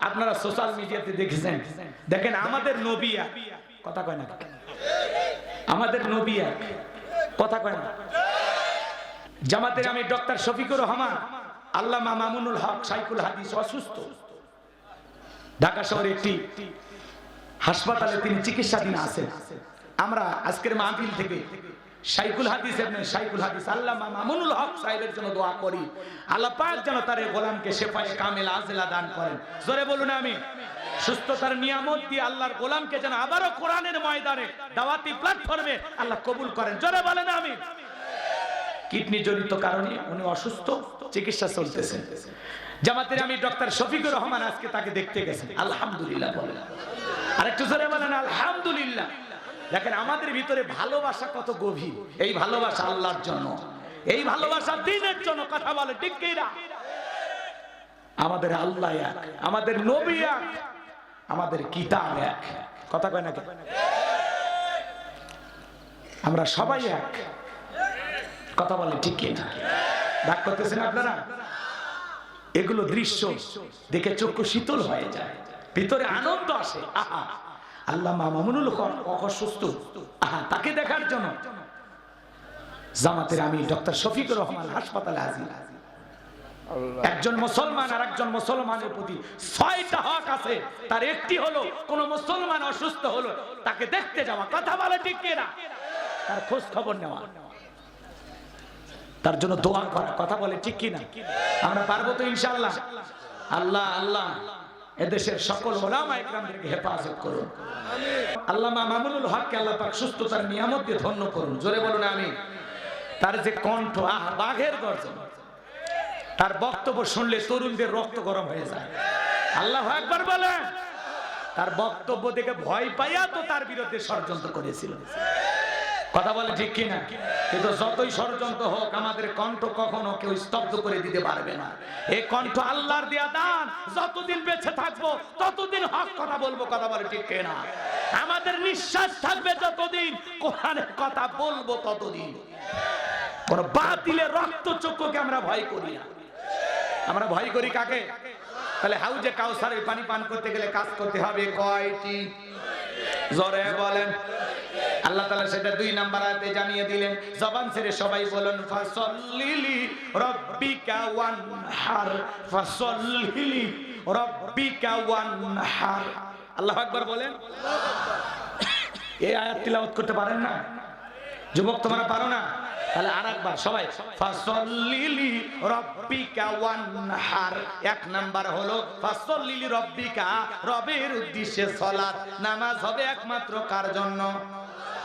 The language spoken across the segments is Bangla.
আপনারা সোশ্যাল মিডিয়াতে দেখেছেন। দেখেন, আমাদের নবী এক। কথা কয় না আমাদের নবী এক। কথা কয় না? জামাতের আমি ডক্টর শফিকুর রহমান, আল্লামা মামুনুল হক সাইকুল হাদিস অসুস্থ। ঢাকা শহরে একটি হাসপাতালে তিনি চিকিৎসাধীন আছেন। আমরা আজকের মাহফিল থেকে আল্লাহ করেন। জোরে সুস্থতার নিয়ামত দিয়ে আল্লাহর গোলামকে যেন আবারও কোরআনের ময়দানে, দাওয়াতি প্ল্যাটফর্মে আল্লাহ কবুল করেন। জোরে বলেন, আমি। কিডনি জনিত কারণে উনি অসুস্থ, চিকিৎসা চলতেছে। জামাতের আমি ডক্টর শফিকুর রহমান আজকে তাকে দেখতে গেছেন। আলহামদুলিল্লাহ বলেন। আরেকটু জোরে বলেন, আলহামদুলিল্লাহ। দেখেন, আমাদের ভিতরে ভালোবাসা কত গভীর। এই ভালোবাসা আল্লাহর জন্য। এই ভালোবাসা দিনের জন্য কথা বলে, ঠিক আমাদের আল্লাহ এক, আমাদের নবী এক, আমাদের কিতাব এক। কথা কয় না কে? আমরা সবাই এক। কথা বলে, ঠিক ডাক করতেছেন আপনারা? এগুলো দৃশ্য দেখে চক্ষু শীতল হয়ে যায়, ভিতরে আনন্দ আসে, আহা। আল্লাহ মামুনুল হক অসুস্থ। আহা তাকে দেখার জন্য। জামাতের আমি ডক্টর শফিকুর রহমান হাসপাতালে হাজির। একজন মুসলমান আর একজন মুসলমানের প্রতি ছয়টা হক আছে। তার একটি হলো কোন মুসলমান অসুস্থ হলো তাকে দেখতে যাওয়া। কথা বলে ঠিক কিনা? তার খোঁজ খবর নেওয়া। তার জন্য দোয়া করা। কথা বলে ঠিক কিনা? আমরা পারব তো ইনশাল্লাহ আল্লাহ আল্লাহ। এদেশের সকল ওলামা ইকরামদেরকে হেফাজত করুন। আল্লামা মামুনুল হককে আল্লাহ পাক সুস্থতার নিয়ামত দিয়ে ধন্য করুন। জোরে বলুন আমি তার যে কণ্ঠ, আহ, বাঘের গর্জন, তার বক্তব্য শুনলে তরুণদের রক্ত গরম হয়ে যায়। আল্লাহ একবার বলেন। তার বক্তব্য দেখে ভয় পাইয়া তো তার বিরুদ্ধে ষড়যন্ত্র করেছিল। কথা বলে ঠিক কিনা? কিন্তু যতই ষড়যন্ত্র হোক, আমাদের কণ্ঠ কখনো কেউ স্তব্ধ করে দিতে পারবে না। এই কণ্ঠ আল্লাহর দেয়া দান। যতদিন বেঁচে থাকব, ততদিন হক কথা বলব, কথা বলে ঠিক কিনা? আমাদের নিঃশ্বাস থাকবে যতদিন কোরআনের কথা বলব ততদিন। কোন বাতিলের রক্ত চক্ষুকে আমরা ভয় করি না। আমরা ভয় করি কাকে? তাহলে হাউজে কাউসারের পানি পান করতে গেলে কাজ করতে হবে কয়টি? জরে বলেন। আল্লাহ তাআলা সেটা দুই নাম্বার আয়াতে জানিয়ে দিলেন, জবান ছেড়ে সবাই বলুন ফাসাল্লিলি রাব্বিকা ওয়ানহার ফাসাল্লিলি রাব্বিকা ওয়ানহার। আল্লাহু আকবার বলেন। এই আয়াত তিলাওয়াত করতে পারেন না? যুবক তোমরা পারো না? তাহলে আরেকবার সবাই ফাসল্লিলি রব্বিকা ওয়ানহার। এক নাম্বার হলো ফাসল্লিলি রব্বিকা, রবের উদ্দেশ্যে সালাত নামাজ হবে একমাত্র কার জন্য?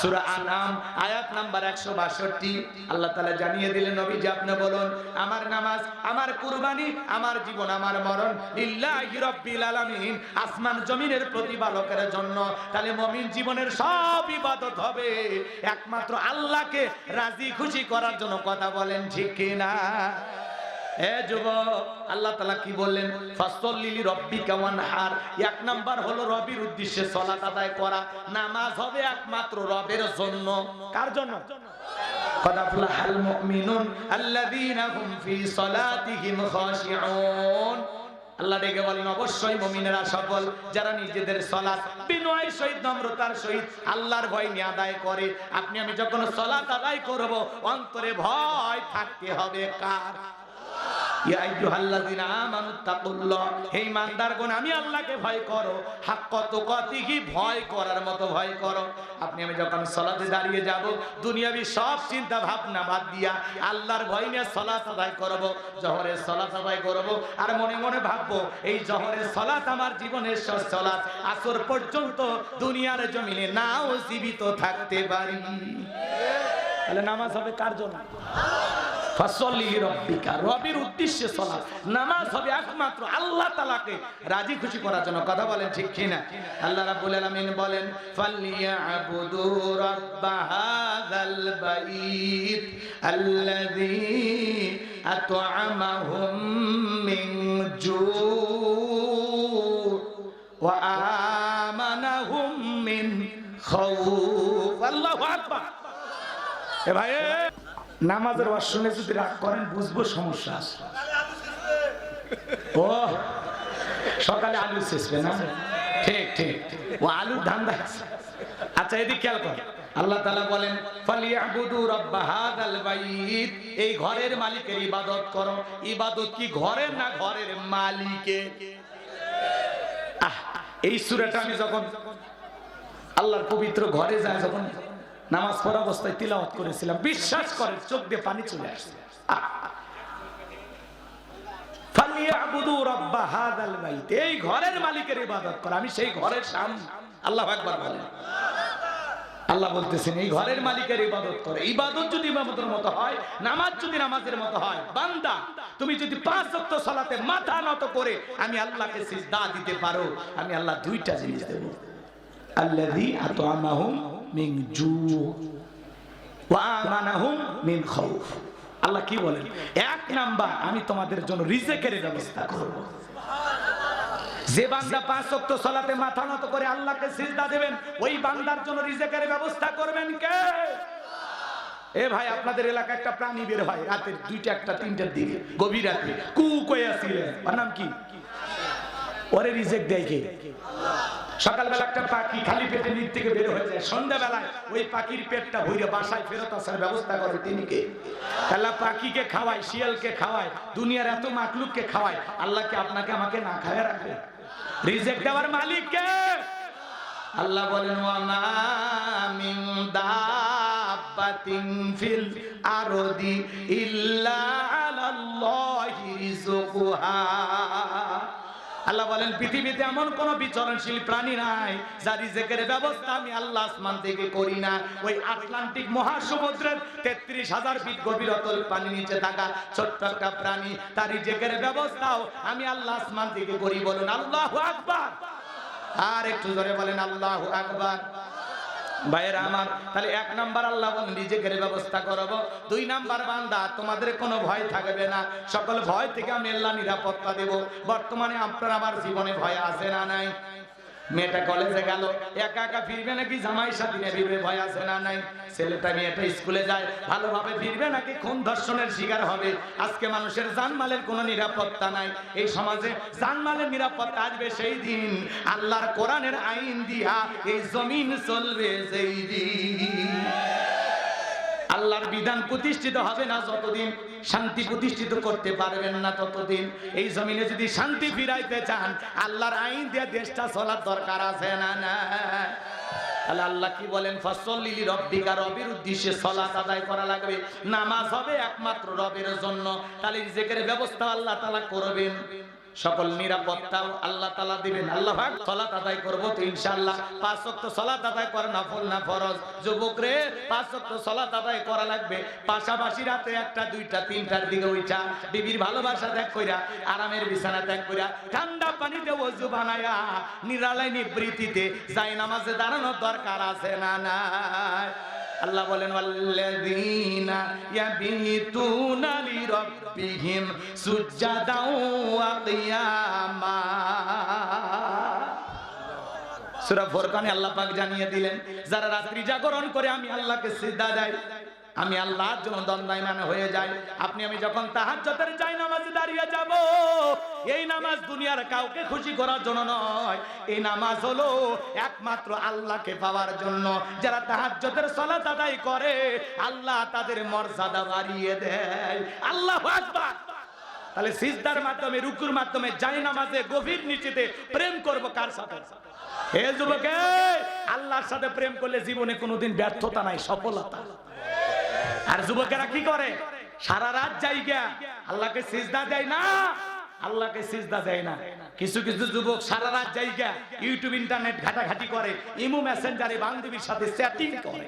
সূরা আনাম আয়াত নাম্বার 162 আল্লাহ তাআলা জানিয়ে দিলেন, নবীজি আপনি বলুন, আমার নামাজ, আমার কুরবানি, আমার জীবন, আমার মরণ লিল্লাহি রাব্বিল আলামিন। আসমান জমিনের প্রতিপালকের জন্য। তাহলে মুমিন জীবনের সব ইবাদত হবে। একমাত্র আল্লাহকে রাজি খুশি করার জন্য কথা বলেন, ঠিক কিনা? হে যুবক আল্লাহ তাআলা কি বললেন ফাসল্লিলি রব্বিকা ওয়ানহার এক নাম্বার হলো রবির উদ্দেশ্যে সালাত আদায় করা নামাজ হবে একমাত্র রবের জন্য কার জন্য قد أفلح المؤمنون الذين هم في صلاتهم خاشعون আল্লাহ ডেকে বলেন অবশ্যই মুমিনেরা সফল যারা নিজেদের সলাৎ বিনয় সহিত নম্রতার সহিত আল্লাহর ভয় নিয়ে আদায় করে আপনি আমি যখন সলাৎ আদায় করব অন্তরে ভয় থাকতে হবে কার আল্লাহকে ভয় করো। ভয় করার মতো ভয় করো। আপনি, আমি যখন সালাতে দাঁড়িয়ে সব চিন্তা ভাবনা বাদ দিয়া আল্লাহর করব করব, আর মনে মনে ভাববো, এই জহরের সালাত আমার জীবনের শেষ সালাত, আসর পর্যন্ত দুনিয়ার জমিনে নাও জীবিত থাকতে পারি। তাহলে নামাজ হবে কার জন্য? রবির উদ্দেশ্যে সালাত নামাজ হবে একমাত্র আল্লাহ তাআলাকে রাজি খুশি করার জন্য কথা বলেন ঠিক কিনা আল্লাহ রাব্বুল আলামিন বলেন ফালিয়াবুদু রাব্বা হাযাল বাইত আল্লাযী أطعمهم من جوع وآمنهم من خوف الله أكبر এ ভাই এ, নামাজের ওয়াজ যদি রাগ করেন, বুঝব সমস্যা আছে। ও, সকালে আলু শেষবে না? ঠিক ঠিক ও, আলুর ধান্দা। আচ্ছা এদিক খেয়াল কর। আল্লাহ তাআলা বলেন, ফালিয়াবুদু রাব্ব হাযাল এই ঘরের মালিকের ইবাদত করো। ইবাদত কি ঘরের না ঘরের মালিকের? এই সূরাটা আমি যখন আল্লাহর পবিত্র ঘরে যায়, যখন নামাজ পড়া অবস্থায় তিলাওয়াত করেছিলাম। বিশ্বাস করে চোখ দিয়ে পানি চলে আসছে। এই ঘরের মালিকের ইবাদত কর। আমি সেই ঘরের আল্লাহু আল্লাহ ঘরের মালিকের ইবাদত করে। ইবাদত যদি মতো হয়, নামাজ যদি নামাজের মতো হয়, বান্দা, তুমি যদি পাঁচ ওয়াক্ত সালাতে মাথা নত করে আমি আল্লাহকে সিজদা দিতে পারো, আমি আল্লাহ দুইটা জিনিস দেব। আল্লাযী আতআমাহুম মিন জু ওয়া আমানাহুম মিন খাউফ। আল্লাহ কি বলেন? এক নাম্বার, আমি তোমাদের জন্য রিজেকের ব্যবস্থা করব। যে বান্দা পাঁচ ওয়াক্ত সালাতে মাথা নত করে আল্লাহকে সিজদা দেবেন, ওই বান্দার জন্য রিজেকের ব্যবস্থা করবেন কে? এ ভাই, আপনাদের এলাকায় একটা প্রাণী বের হয়, রাতের দুইটা একটা, তিনটার দিকে, গভীর রাতে। কু কয়ে আসছিলেন ওর নাম কি? ওরে রিজেক্ট দেয় কে? সকালবেলা একটা পাখি খালি পেটে নিচ থেকে বের হয়ে যায়। সন্ধ্যাবেলায় ওই পাখির পেটটা ভরে বাসায় ফেরত আসার ব্যবস্থা করে তিনি কে? আল্লাহ পাখিকে খাওয়ায়, শিয়ালকে খাওয়ায়, দুনিয়ার এত মাকলুককে খাওয়ায় আল্লাহকে আপনাকে আমাকে না খাওয়া রাখবে? রিজেক্ট দেওয়ার মালিক কে? আল্লাহ বলেন, ওয়ামা মিন দাব্বাতিন ফিল আরদি ইল্লা আলাল্লাহি রিজকুহা আল্লাহ বলেন, পৃথিবীতে এমন কোন বিচরণশীল প্রাণী নাই যার রিজেকের ব্যবস্থা আমি আল্লাহ আসমান থেকে করি না। ওই আটলান্টিক মহাসমুদ্রের তেত্রিশ হাজার ফিট গভীর অতল পানি নিচে থাকা ছোট্ট একটা প্রাণী তার রিজেকের ব্যবস্থাও আমি আল্লাহ আসমান থেকে করি। বলুন, আল্লাহ আকবার। আর একটু জোরে বলেন, আল্লাহ আকবার। ভাইয়েরা আমার, তাহলে এক নাম্বার আল্লাহ বলেন রিজেকের ব্যবস্থা করব। দুই নাম্বার বান্দা, তোমাদের কোনো ভয় থাকবে না। সকল ভয় থেকে আমি আল্লাহ নিরাপত্তা দেব। বর্তমানে আপনার আমার জীবনে ভয় আছে না নাই? মেয়েটা কলেজে গেল, একা একা ফিরবে নাকি? জামাই সাথী ফিরবে, ভয় আছে না নাই? ছেলেটা মেয়েটা স্কুলে যায়, ভালোভাবে ফিরবে নাকি? খুন ধর্ষণের শিকার হবে। আজকে মানুষের জানমালের কোনো নিরাপত্তা নাই। এই সমাজে জানমালের নিরাপত্তা আসবে সেই দিন। আল্লাহর কোরআনের আইন দিয়া এই জমিন চলবে সেই দিন। আল্লাহর বিধান প্রতিষ্ঠিত হবে না যতদিন শান্তি প্রতিষ্ঠিত করতে পারবেন না ততদিন। এই জমিনে যদি শান্তি ফিরাইতে চান, আল্লাহর আইন দিয়ে দেশটা চলার দরকার আছে না না তাহলে আল্লাহ কি বলেন? ফসল লিলি রব্বিকা, রবের উদ্দেশ্যে সলাত আদায় করা লাগবে। নামাজ হবে একমাত্র রবের জন্য। তাহলে নিজেকের ব্যবস্থা আল্লাহ তালা করবেন। সকল নিরাপত্তাও আল্লাহ তালা দিবেন। আল্লাহ পাক সলাত আদায় করব তো ইনশাআল্লাহ। পাঁচ ওয়াক্ত সলাত আদায় করা, নফল না ফরজ। যুবক রে, পাঁচ ওয়াক্ত সলাত আদায় করা লাগবে। পাশাপাশি রাতে একটা, দুইটা, তিনটার দিকে উঠা বিবির ভালোবাসা ত্যাগ কইরা, আরামের বিছানা ত্যাগ কইরা, ঠান্ডা পানিতে ওযু বানায়া, নিরালায় নিবৃত্তিতে যাই নামাজে দাঁড়ানোর দরকার আছে না নাই? আল্লাহ বলেন, ওয়াল্লাযীনা ইয়াবিতুনা লিরাব্বিহিম সুজ্জাদাও ওয়া কিয়ামা। সূরা ফুরকানে আল্লাহ পাক জানিয়ে দিলেন, যারা রাত্রি জাগরণ করে, আমি আল্লাহকে সিজদা দেয়। আমি আল্লাহর জন্য দণ্ডায়মান হয়ে যাই। আপনি আমি যখন তাহাজ্জুদের যাই দাঁড়িয়ে যাব। এই নামাজ দুনিয়ার কাউকে খুশি করার জন্য নয়। এই নামাজ হলো একমাত্র আল্লাহকে পাওয়ার জন্য। যারা তাহাজ্জুদের সালাত আদায় করে, আল্লাহ তাদের মর্যাদা বাড়িয়ে দেয়। আল্লাহু আকবার। তাহলে সিজদার মাধ্যমে, রুকুর মাধ্যমে যাই নামাজে গভীর নিচেতে প্রেম করব কার সাথে? হে যুবকে, আল্লাহর সাথে প্রেম করলে জীবনে কোনোদিন ব্যর্থতা নাই, সফলতা। আর যুবকেরা কি করে? সারা রাত যাইগা আল্লাহকে সিজদা দেয় না, আল্লাহকে সিজদা দেয় না। কিছু কিছু যুবক সারা রাত যাইগা ইউটিউব, ইন্টারনেট ঘাটাঘাটি করে, ইমু মেসেঞ্জারে বান্ধবীর সাথে চ্যাটিং করে।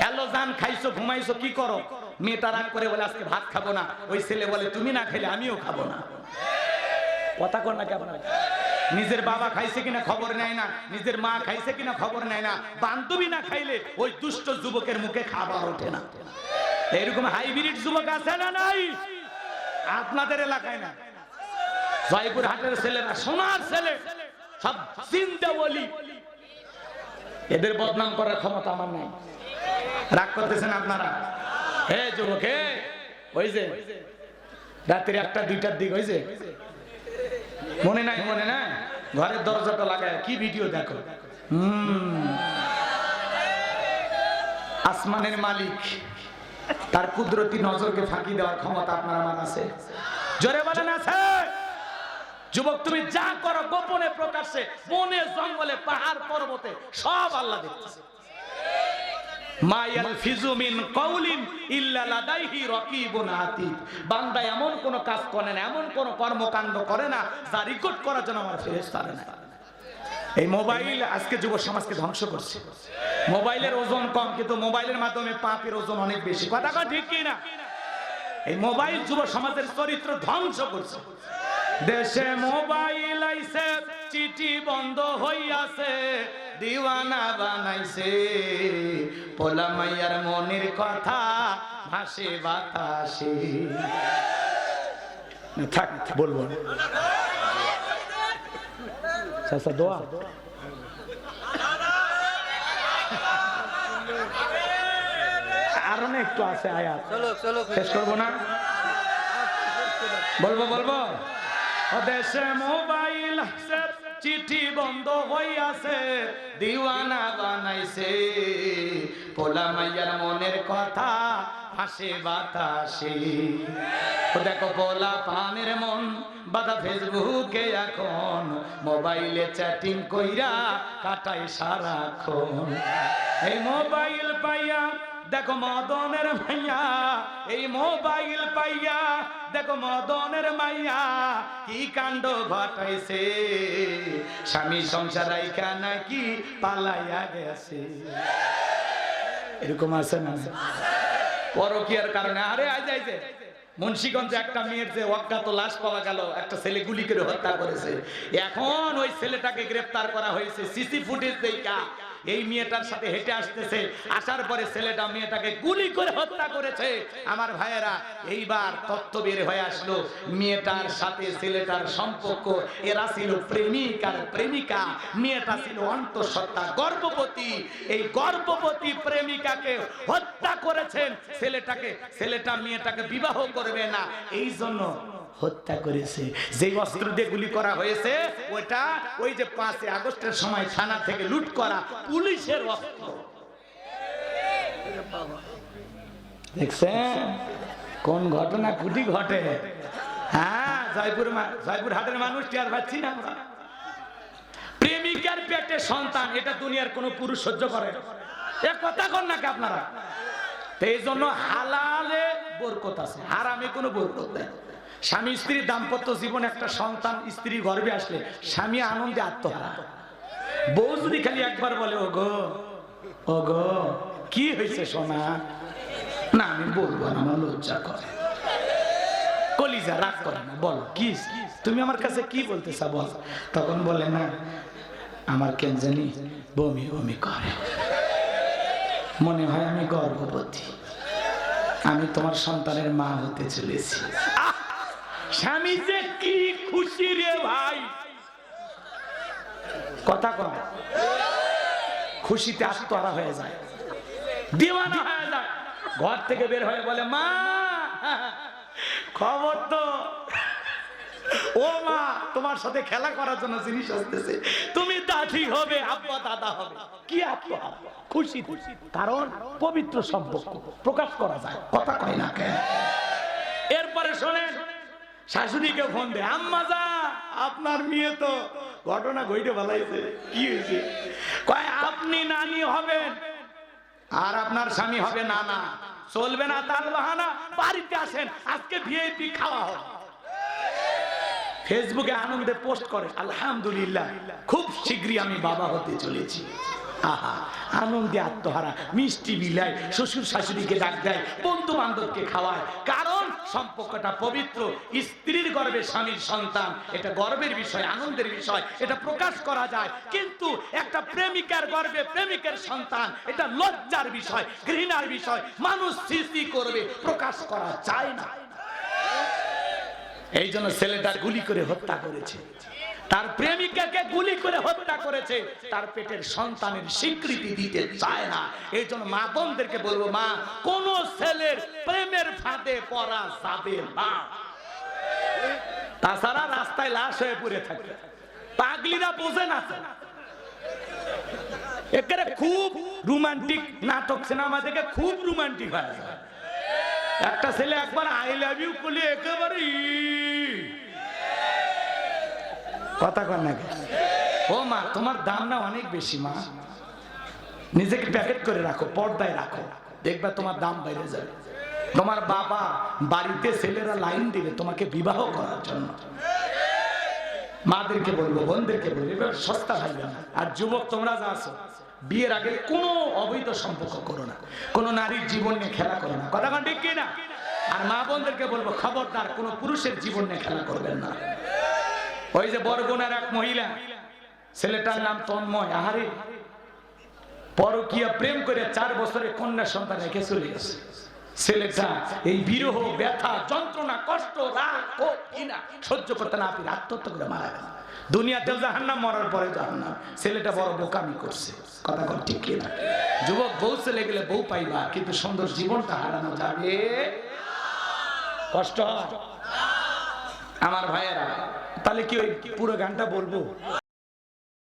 হ্যালো জান, খাইছো, ঘুমাইছো, কি করো? মেয়েটা রাগ করে বলে, আজকে ভাত খাব না। ওই ছেলে বলে, তুমি না খেলে, আমিও খাব না। কথা কর না কেমন? নিজের বাবা খাইছে কিনা খবর নেয় না, নিজের মা খাইছে কিনা খবর নেয় না। বান্ধবী না খাইলে ওই দুষ্ট যুবকের মুখে খাবার ওঠে না। এরকম হাইব্রিড যুবক আছে না নাই? আপনাদের এলাকায় না। জয়পুর হাটের ছেলেরা সোনার ছেলে। সব চিন্তা বলি। এদের বদনাম করার ক্ষমতা আমার নাই। রাগ করতেছেন আপনারা? হে যুবক, হে। ওই যে, রাত্রি একটা, দুইটার দিক হয়েছে মনে নাই মনে নাই? ঘরের দরজাটা লাগায়, কি ভিডিও দেখো? আসমানের মালিক। তার কুদরতি নজরকে ফাঁকি দেওয়ার ক্ষমতা আপনার আমার আছে। জোরে বলেন আছে? যুবক, তুমি যা করো গোপনে প্রকাশ্যে, বনে, জঙ্গলে, পাহাড়, পর্বতে, সব আল্লাহ দেখতেছে। মিন বান্দা এমন কোন কাজ করে না, এমন কোন কর্মকাণ্ড করে না, যা রেকর্ড করার জন্য আমার ফেরেশতা না এই মোবাইল আজকে যুব সমাজকে ধ্বংস করছে। মোবাইলের ওজন কম, কিন্তু মোবাইলের মাধ্যমে পাপের ওজন অনেক বেশি। কথা ঠিক কি না? এই মোবাইল যুব সমাজের চরিত্র ধ্বংস করছে। দেশে মোবাইল আইছে, চিঠি বন্ধ হইয়াছে, দিওয়ানা বানাইছে। পোলা মাইয়ার মনের কথা ভাসে বাতাসে। থাক, বলব না। চাচা দোয়া আরও না একটু আছে আয়াত শেষ করব না বলব বলব দেশে মোবাইল চিঠি বন্ধ হইয়াছে দিওয়ানা বানাইছে পোলা মাইয়ার মনের কথা হাসে বাতাসে দেখো পোলা পানের মন বাদা ফেসবুকে এখন। মোবাইলে চ্যাটিং কইরা কাটাই সারাক্ষণ। এই মোবাইল পাইয়া দেখো মদনের মাইয়া এই মোবাইল পাইয়া দেখো মদনের মাইয়া কি কাণ্ড ঘটাইছে? স্বামী সংসার রাইখা নাকি পালাইয়া গেছে? এরকম আছে না? পরকিয়ার কারণে আরে আজ যাইছে মুন্সিগঞ্জে একটা মেয়ের যে অজ্ঞাত লাশ পাওয়া গেল, একটা ছেলে গুলি করে হত্যা করেছে। এখন ওই ছেলেটাকে গ্রেফতার করা হয়েছে, সিসি ফুটেজ দেখা এই মেয়েটার সাথে হেঁটে আসতেছে। আসার পরে ছেলেটা মেয়েটাকে গুলি করে হত্যা করেছে। আমার ভাইয়েরা, এইবার তত্ত্ব বের হয়ে আসলো, মেয়েটার সাথে ছেলেটার সম্পর্ক। এরা ছিল প্রেমিক আর প্রেমিকা। মেয়েটা ছিল অন্তঃসত্ত্বা গর্ভবতী। এই গর্ভবতী প্রেমিকাকে হত্যা করেছেন। ছেলেটাকে, ছেলেটা মেয়েটাকে বিবাহ করবে না। এই জন্য হত্যা করেছে। যে অস্ত্র দিয়ে গুলি করা হয়েছে, ওটা ওই যে পাঁচই আগস্টের সময় থানা থেকে লুট করা পুলিশের অস্ত্র। দেখছেন? কোন ঘটনা কুটি ঘটে? হ্যাঁ জয়পুর জয়পুর হাটের মানুষ টিয়ার পাচ্ছি না প্রেমিকার পেটে সন্তান, এটা দুনিয়ার কোন পুরুষ সহ্য করে। এ কথা কর নাকি আপনারা? এই জন্য হালালে বরকত আছে। হারামে কোনো বরকত নেই। স্বামী স্ত্রীর দাম্পত্য জীবন একটা সন্তান স্ত্রীর গর্বে আসলে স্বামী আনন্দে আত্মহারা। বউ যদি খালি একবার বলে ও গো ও গো কি হয়েছে সোনা? না, আমি বলব না, আমার লজ্জা করে। কলিজা রাগ করে না, বল, কি? তুমি আমার কাছে কি বলতে চা বল। তখন বলে, না, আমার কেন জানি বমি বমি করে। মনে হয় আমি গর্ভবতী। আমি তোমার সন্তানের মা হতে চলেছি! স্বামী যে কি খুশি রে ভাই? কথা কম। খুশিতে আত্মহারা হয়ে যায়। দিওয়ানা হয়ে যায়। ঘর থেকে বের হয়ে বলে, মা, খবর তো। ও মা, তোমার সাথে খেলা করার জন্য জিনিস আসতেছে। তুমি দাদি হবে, আব্বা দাদা হবে। কি আব্বা? খুশি কারণ পবিত্র সম্পর্ক। প্রকাশ করা যায়। কথা কয় না কেন এরপরে শোনেন শাশুড়িকে ফোন দে। আম্মা যা, আপনার মেয়ে তো ঘটনা ঘইটে ভালাইছে কি হয়েছে কয়, আপনি নানি হবেন আর আপনার স্বামী হবে না না চলবে না তাল বাহানা, বাড়িতে আসেন, আজকে ভিআইপি খাওয়া হবে। ফেসবুকে আনন্দে পোস্ট করে, আলহামদুলিল্লাহ, খুব শীঘ্রই আমি বাবা হতে চলেছি। আহা, আনন্দে আত্মহারা, মিষ্টি বিলায় শ্বশুর শাশুড়িকে ডাক দেয় বন্ধু বান্ধবকে খাওয়ায়। কারণ সম্পর্কটা পবিত্র, স্ত্রীর গর্বে স্বামীর সন্তান। এটা গর্বের বিষয়, আনন্দের বিষয়, এটা প্রকাশ করা যায়। কিন্তু একটা প্রেমিকার গর্বে প্রেমিকের সন্তান, এটা লজ্জার বিষয়, ঘৃণার বিষয়। মানুষ সৃষ্টি করবে, প্রকাশ করা যায় না। এই জন্য ছেলেটার গুলি করে হত্যা করেছে। তার প্রেমিকাকে গুলি করে হত্যা করেছে তার পেটের সন্তানের স্বীকৃতি দিতে চায় না এই জন্য মা বোনদেরকে বলব, মা, কোন ছেলের প্রেমের ফাঁদে পড়া যাবে না তাছাড়া রাস্তায় লাশ হয়ে পড়ে থাকে পাগলিরা বোঝে না। একেবারে খুব রোমান্টিক নাটক, সিনেমা দেখে খুব রোমান্টিক হয়ে যায় একটা ছেলে একবার আই লাভ ইউ করলে একেবারে। কথা কর নাকি? ও মা, তোমার দাম না অনেক বেশি, মা। নিজেকে প্যাকেট করে রাখো, পর্দায় রাখো। দেখবে তোমার দাম বেড়ে যাবে তোমার বাবা বাড়িতে ছেলেরা লাইন দিবে তোমাকে বিবাহ করার জন্য। মাদেরকে বলব, বোনদেরকে বলব, এবার সস্তা ভাইবে না আর যুবক তোমরা যা আছো, বিয়ের আগে কোনো অবৈধ সম্পর্ক করো না। কোনো নারীর জীবন নিয়ে খেলা করো না। কথা ঠিক কি না আর মা বোনদেরকে বলব, খবরদার, কোনো পুরুষের জীবন নিয়ে খেলা করবেন না। ওই যে বরগুনার এক মহিলা, ছেলেটার নাম তন্ময়। আহারে, পরকিয়া প্রেম করে চার বছরে কন্যা সন্তান রেখে চলে গেছে। ছেলেটা এই বিরহ, ব্যথা, যন্ত্রণা, কষ্ট, রাগ ঘৃণা সহ্য করতে না পেরে আত্মহত্যা করে মারা গেল। দুনিয়াতেও জাহান্নাম, মরার পরে জাহান্নাম। ছেলেটা বড় বোকামি করছে। কথা কর ঠিক কিনা? যুবক বউ ছেলে গেলে বউ পাইবা, কিন্তু সুন্দর জীবনটা হারানো যাবে। কষ্ট আমার ভাইয়েরা তাহলে কি ওই পুরো গানটা বলব?